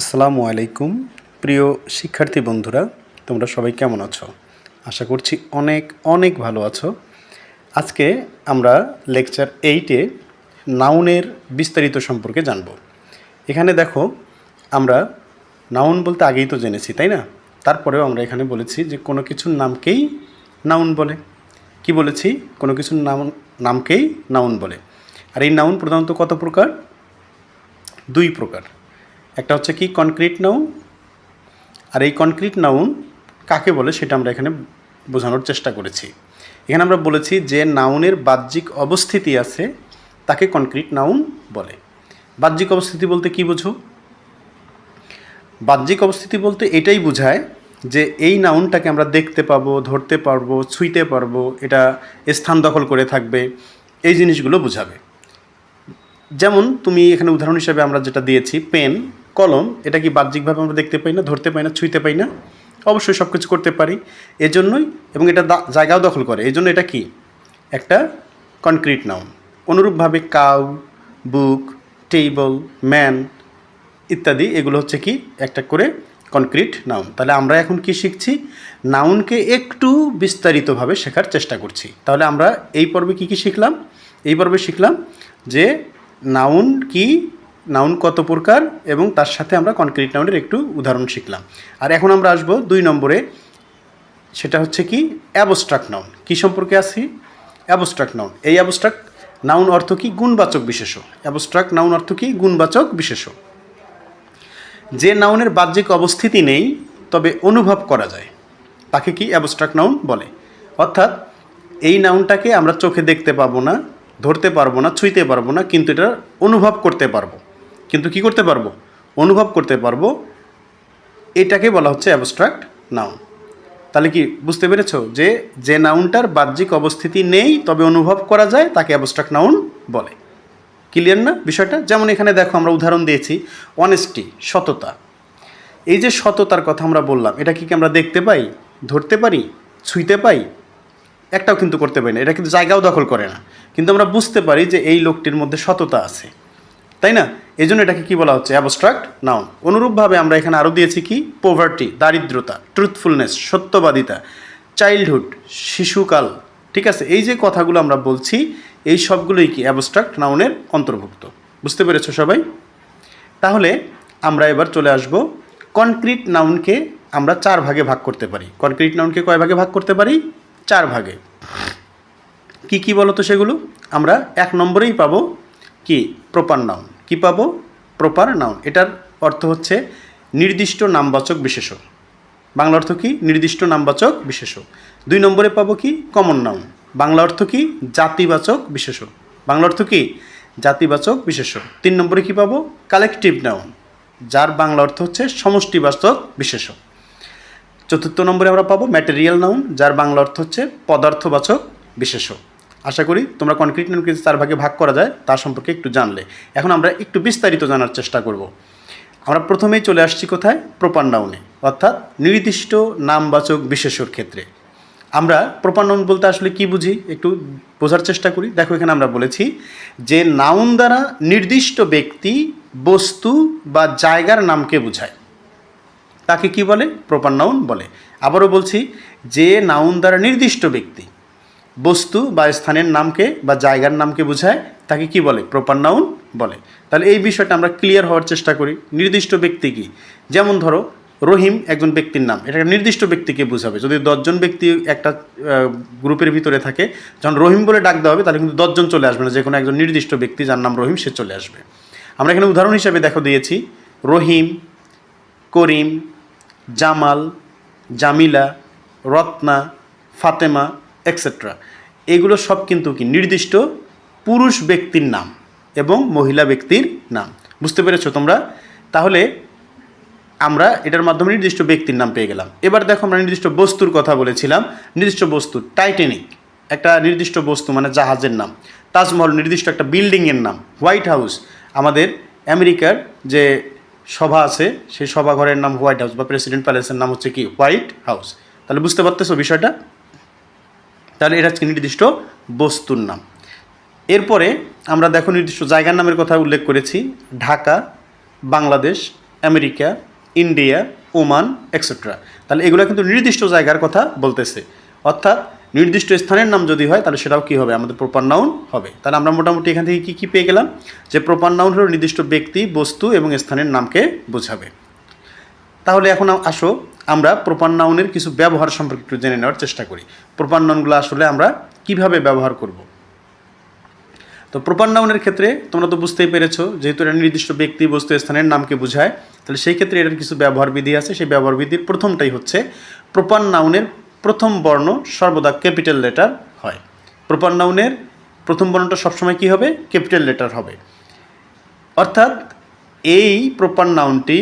আসসালামু আলাইকুম। প্রিয় শিক্ষার্থী বন্ধুরা, তোমরা সবাই কেমন আছো? আশা করছি অনেক অনেক ভালো আছো। আজকে আমরা লেকচার এইটে নাউনের বিস্তারিত সম্পর্কে জানব। এখানে দেখো, আমরা নাউন বলতে আগেই তো জেনেছি, তাই না? তারপরেও আমরা এখানে বলেছি যে কোনো কিছুর নামকেই নাউন বলে। কি বলেছি? কোনো কিছুর নাম, নামকেই নাউন বলে। আর এই নাউন প্রধানত কত প্রকার? দুই প্রকার। একটা হচ্ছে কি কনক্রিট নাউন আর এই কনক্রিট নাউন কাকে বলে সেটা আমরা এখানে বোঝানোর চেষ্টা করেছি। এখানে আমরা বলেছি যে নাউনের বাহ্যিক অবস্থিতি আছে, তাকে কনক্রিট নাউন বলে। বাহ্যিক অবস্থিতি বলতে কি বোঝো? বাহ্যিক অবস্থিতি বলতে এটাই বোঝায় যে এই নাউনটাকে আমরা দেখতে পাবো, ধরতে পারব, ছুঁইতে পারব, এটা স্থান দখল করে থাকবে, এই জিনিসগুলো বোঝাবে। যেমন তুমি এখানে উদাহরণ হিসাবে আমরা যেটা দিয়েছি পেন কলম, এটা কি বাহ্যিকভাবে আমরা দেখতে পাই না, ধরতে পাই না, ছুঁইতে পাই না? অবশ্যই সব কিছু করতে পারি। এজন্যই, এবং এটা জায়গাও দখল করে। এই জন্য এটা কি? একটা কনক্রিট নাউন অনুরূপভাবে কাউ, বুক, টেবল, ম্যান ইত্যাদি, এগুলো হচ্ছে কি? একটা করে কনক্রিট নাউন তাহলে আমরা এখন কি শিখছি? নাউনকে একটু বিস্তারিতভাবে শেখার চেষ্টা করছি। তাহলে আমরা এই পর্বে কি কি শিখলাম? এই পর্বে শিখলাম যে নাউন কি নাউন কত প্রকার এবং তার সাথে আমরা কনক্রিট নাউনের একটু উদাহরণ শিখলাম। আর এখন আমরা আসব দুই নম্বরে, সেটা হচ্ছে কি অ্যাবস্ট্রাক্ট নাউন কি সম্পর্কে আছি? অ্যাবস্ট্রাক্ট নাউন এই অ্যাবস্ট্রাক্ট নাউন অর্থ কি? গুণবাচক বিশেষ অ্যাবস্ট্রাক্ট নাউন অর্থ কি? গুণবাচক বিশেষ যে নাউনের বাহ্যিক অবস্থিতি নেই, তবে অনুভব করা যায়। তাকে কি অ্যাবস্ট্রাক্ট নাউন বলে? অর্থাৎ এই নাউনটাকে আমরা চোখে দেখতে পাবো না, ধরতে পারব না, ছুঁইতে পারব না, কিন্তু এটা অনুভব করতে পারব। কিন্তু কি করতে পারব? অনুভব করতে পারব। এটাকে বলা হচ্ছে অ্যাবস্ট্রাক্ট নাউন তাহলে কি বুঝতে পেরেছ যে যে নাউনটার বাহ্যিক অবস্থিতি নেই, তবে অনুভব করা যায়, তাকে অ্যাবস্ট্রাক্ট নাউন বলে। ক্লিয়ার না বিষয়টা? যেমন এখানে দেখো আমরা উদাহরণ দিয়েছি অনেস্টি সততা। এই যে সততার কথা আমরা বললাম, এটা কি কি আমরা দেখতে পাই? ধরতে পারি? ছুঁইতে পাই? একটাও কিন্তু করতে পারি না। এটা কিন্তু জায়গাও দখল করে না। কিন্তু আমরা বুঝতে পারি যে এই লোকটির মধ্যে সততা আছে। তাই না? এই জন্য এটাকে কি বলা হচ্ছে? অ্যাবস্ট্রাক্ট নাউন অনুরূপভাবে আমরা এখানে আরও দিয়েছি কি? পোভার্টি দারিদ্রতা ট্রুথফুলনেস সত্যবাদিতা চাইল্ডহুড শিশুকাল। ঠিক আছে? এই যে কথাগুলো আমরা বলছি, এই সবগুলোই কি? অ্যাবস্ট্রাক্ট নাউনের অন্তর্ভুক্ত। বুঝতে পেরেছ সবাই? তাহলে আমরা এবার চলে আসব। কনক্রিট নাউনকে আমরা চার ভাগে ভাগ করতে পারি। কনক্রিট নাউনকে কয় ভাগে ভাগ করতে পারি? চার ভাগে। কি কি বলো তো সেগুলো? আমরা এক নম্বরেই পাবো কি? প্রপার নাউন কি পাবো? প্রপার নাউন এটার অর্থ হচ্ছে নির্দিষ্ট নামবাচক বিশেষ বাংলা অর্থ কি? নির্দিষ্ট নামবাচক বিশেষ দুই নম্বরে পাবো কি? কমন নাউন বাংলা অর্থ কি? জাতিবাচক বিশেষ বাংলা অর্থ কি? জাতিবাচক বিশেষ তিন নম্বরে কি পাবো? কালেকটিভ নাউন যার বাংলা অর্থ হচ্ছে সমষ্টিবাচক বিশেষ চতুর্থ নম্বরে আমরা পাবো ম্যাটেরিয়াল নাউন যার বাংলা অর্থ হচ্ছে পদার্থবাচক বিশেষ আশা করি তোমরা কনক্রিট যে চার ভাগে ভাগ করা যায়, তার সম্পর্কে একটু জানলে। এখন আমরা একটু বিস্তারিত জানার চেষ্টা করব। আমরা প্রথমেই চলে আসছি কোথায়? প্রপার নাউনে অর্থাৎ নির্দিষ্ট নামবাচক বিশেষর ক্ষেত্রে। আমরা প্রপার নাউন বলতে আসলে কি বুঝি? একটু বোঝার চেষ্টা করি। দেখো, এখানে আমরা বলেছি যে নাউন দ্বারা নির্দিষ্ট ব্যক্তি, বস্তু বা জায়গার নামকে বোঝায়। তাকে কি বলে? প্রপার নাউন বলে। আবারও বলছি যে নাউন দ্বারা নির্দিষ্ট ব্যক্তি। বস্তু বা স্থানের নামকে বা জায়গার নামকে বোঝায়, তাকে কি বলে? প্রপার নাউন বলে। তাহলে এই বিষয়টা আমরা ক্লিয়ার হওয়ার চেষ্টা করি। নির্দিষ্ট ব্যক্তি কি? যেমন ধরো, রহিম একজন ব্যক্তির নাম। এটা নির্দিষ্ট ব্যক্তিকে বোঝাবে। যদি দশজন ব্যক্তি একটা গ্রুপের ভিতরে থাকে, যখন রহিম বলে ডাক দেওয়া হবে, তাহলে কিন্তু দশজন চলে আসবে না। যে কোনো একজন নির্দিষ্ট ব্যক্তি যার নাম রহিম, সে চলে আসবে। আমরা এখানে উদাহরণ হিসাবে দেখো দিয়েছি। রহিম, করিম, জামাল, জামিলা, রত্না, ফাতেমা এক্সেট্রা এগুলো সব কিন্তু কি নির্দিষ্ট পুরুষ ব্যক্তির নাম এবং মহিলা ব্যক্তির নাম। বুঝতে পেরেছ তোমরা? তাহলে আমরা এটার মাধ্যমে নির্দিষ্ট ব্যক্তির নাম পেয়ে গেলাম। এবার দেখো আমরা নির্দিষ্ট বস্তুর কথা বলেছিলাম। নির্দিষ্ট বস্তু টাইটানিক একটা নির্দিষ্ট বস্তু মানে জাহাজের নাম। তাজমহল নির্দিষ্ট একটা বিল্ডিংয়ের নাম। হোয়াইট হাউস আমাদের আমেরিকার যে সভা আছে, সেই সভাঘরের নাম হোয়াইট হাউস বা প্রেসিডেন্ট প্যালেসের নাম হচ্ছে কি? হোয়াইট হাউস তাহলে বুঝতে পারতেছো বিষয়টা? তাহলে এটা হচ্ছে নির্দিষ্ট বস্তুর নাম। এরপরে আমরা দেখো নির্দিষ্ট জায়গার নামের কথা উল্লেখ করেছি। Dhaka, Bangladesh, America, India, Oman etcetera তাহলে এগুলো কিন্তু নির্দিষ্ট জায়গার কথা বলতেছে। অর্থাৎ নির্দিষ্ট স্থানের নাম যদি হয়, তাহলে সেটাও কী হবে? আমাদের প্রপার নাউন হবে। তাহলে আমরা মোটামুটি এখান থেকে কী কী পেয়ে গেলাম? যে প্রপার নাউন হলো নির্দিষ্ট ব্যক্তি, বস্তু এবং স্থানের নামকে বোঝাবে। তাহলে এখন আসো, আমরা প্রপার নাউনের কিছু ব্যবহার সম্পর্কে একটু জেনে নেওয়ার চেষ্টা করি। প্রপার নাউনগুলো আসলে আমরা কীভাবে ব্যবহার করব? তো প্রপার নাউনের ক্ষেত্রে তোমরা তো বুঝতেই পেরেছ, যেহেতু এটা নির্দিষ্ট ব্যক্তি, বস্তু, স্থানের নামকে বোঝায়, তাহলে সেই ক্ষেত্রে এটার কিছু ব্যবহার বিধি আছে। সেই ব্যবহার বিধির প্রথমটাই হচ্ছে প্রপার নাউনের প্রথম বর্ণ সর্বদা ক্যাপিটাল লেটার হয়। প্রপার নাউনের প্রথম বর্ণটা সবসময় কী হবে? ক্যাপিটাল লেটার হবে। অর্থাৎ এই প্রপার নাউনটি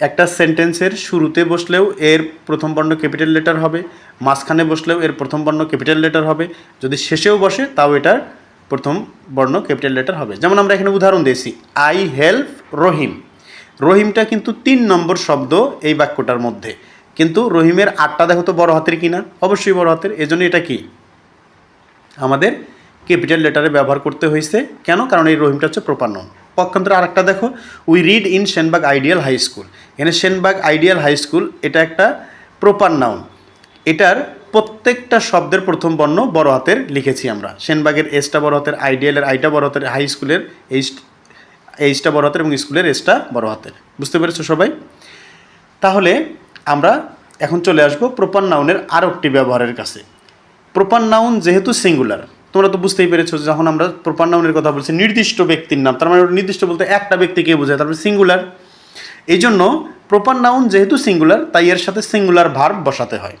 একটা সেন্টেন্সের শুরুতে বসলেও এর প্রথম বর্ণ ক্যাপিটাল লেটার হবে, মাঝখানে বসলেও এর প্রথম বর্ণ ক্যাপিটাল লেটার হবে, যদি শেষেও বসে তাও এটার প্রথম বর্ণ ক্যাপিটাল লেটার হবে। যেমন আমরা এখানে উদাহরণ দিয়েছি আই হেল্প রহিম রহিমটা কিন্তু তিন নম্বর শব্দ এই বাক্যটার মধ্যে। কিন্তু রহিমের আটটা দেখো তো বড় হাতের কিনা? অবশ্যই বড় হাতের। এজন্য এটা কি? আমাদের ক্যাপিটাল লেটারে ব্যবহার করতে হয়েছে। কেন? কারণ এই রহিমটা হচ্ছে প্রপার নাউন পক্ষান্তরে আরেকটা দেখো we read in Senbagh ideal high school এখানে সেনবাগ আইডিয়াল হাই স্কুল এটা একটা প্রপার নাউন এটার প্রত্যেকটা শব্দের প্রথম বর্ণ বড় হাতের লিখেছি আমরা। সেনবাগের এসটা বড় হাতের আইডিয়ালের আইটা বড় হাতের হাই স্কুলের এইচ এইচটা বড় হাতের এবং স্কুলের এসটা বড় হাতের। বুঝতে পেরেছ সবাই? তাহলে আমরা এখন চলে আসব প্রপার নাউনের আরও একটি ব্যবহারের কাছে। প্রপার নাউন যেহেতু সিঙ্গুলার তোমরা তো বুঝতেই পেরেছ যখন আমরা প্রপার নাউনের কথা বলছি, নির্দিষ্ট ব্যক্তির নাম, তার মানে নির্দিষ্ট বলতে একটা ব্যক্তিকে বোঝায়, তারপরে সিঙ্গুলার এই জন্য প্রপার নাউন যেহেতু সিঙ্গুলার তাই এর সাথে সিঙ্গুলার ভার্ব বসাতে হয়।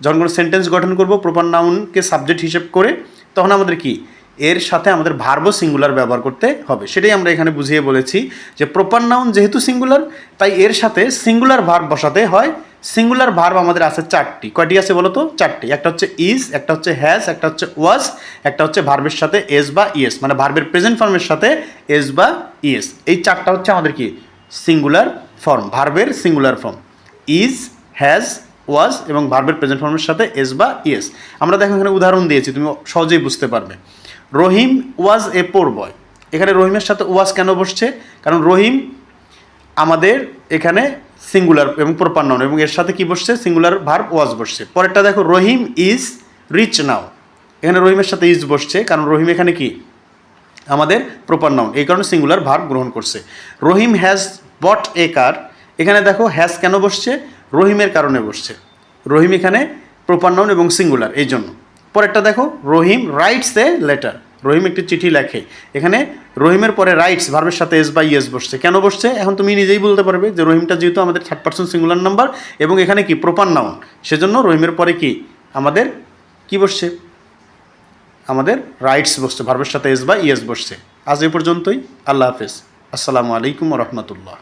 যখন কোনো সেন্টেন্স গঠন করব প্রপার নাউনকে সাবজেক্ট হিসেব করে, তখন আমাদের কি? এর সাথে আমাদের ভার্বও সিঙ্গুলার ব্যবহার করতে হবে। সেটাই আমরা এখানে বুঝিয়ে বলেছি যে প্রপার নাউন যেহেতু সিঙ্গুলার তাই এর সাথে সিঙ্গুলার ভার্ব বসাতে হয়। সিঙ্গুলার ভার্ব আমাদের আছে চারটি। কয়টি আছে বলো তো চারটি। একটা হচ্ছে ইজ একটা হচ্ছে হ্যাজ একটা হচ্ছে ওয়াজ একটা হচ্ছে ভার্বের সাথে এস বা ইএস মানে ভার্বের প্রেজেন্ট ফর্মের সাথে এস বা ইএস এই চারটা হচ্ছে আমাদের কি? সিঙ্গুলার ফর্ম ভার্বের singular form is has was এবং ভার্বের প্রেজেন্ট ফর্মের সাথে এস বা ইয়েস আমরা দেখো এখানে উদাহরণ দিয়েছি, তুমি সহজেই বুঝতে পারবে। রহিম ওয়াজ এ পোর বয় এখানে রহিমের সাথে ওয়াজ কেন বসছে? কারণ রহিম আমাদের এখানে সিঙ্গুলার এবং প্রপার নাউন এবং এর সাথে কি বসছে? সিঙ্গুলার ভার্ব ওয়াজ বসছে। পরেরটা দেখো, রহিম ইজ রিচ নাও এখানে রহিমের সাথে ইজ বসছে, কারণ রহিম এখানে কি? আমাদের প্রপার নাউন এই কারণে সিঙ্গুলার ভার্ব গ্রহণ করছে। রহিম হ্যাজ বট এ কার এখানে দেখো হ্যাজ কেন বসছে? রহিমের কারণে বসছে। রহিম এখানে প্রপার নাউন এবং সিঙ্গুলার এই জন্য। পরেরটা দেখো, রহিম রাইটস এ লেটার রহিম একটি চিঠি লেখে। এখানে রহিমের পরে রাইটস ভার্বের সাথে এস বা ইয়েস বসছে। কেন বসছে? এখন তুমি নিজেই বলতে পারবে যে রহিমটা যেহেতু আমাদের থার্ড পার্সন সিঙ্গুলার নাম্বার এবং এখানে কি প্রপার নাউন সেজন্য রহিমের পরে কি? আমাদের কি বসছে? আমাদের রাইটস বসছে ভার্বের সাথে এস বা ইয়েস বসছে। আজ এই পর্যন্তই। আল্লাহ হাফেজ। আসসালামু আলাইকুম রহমতুল্লাহ।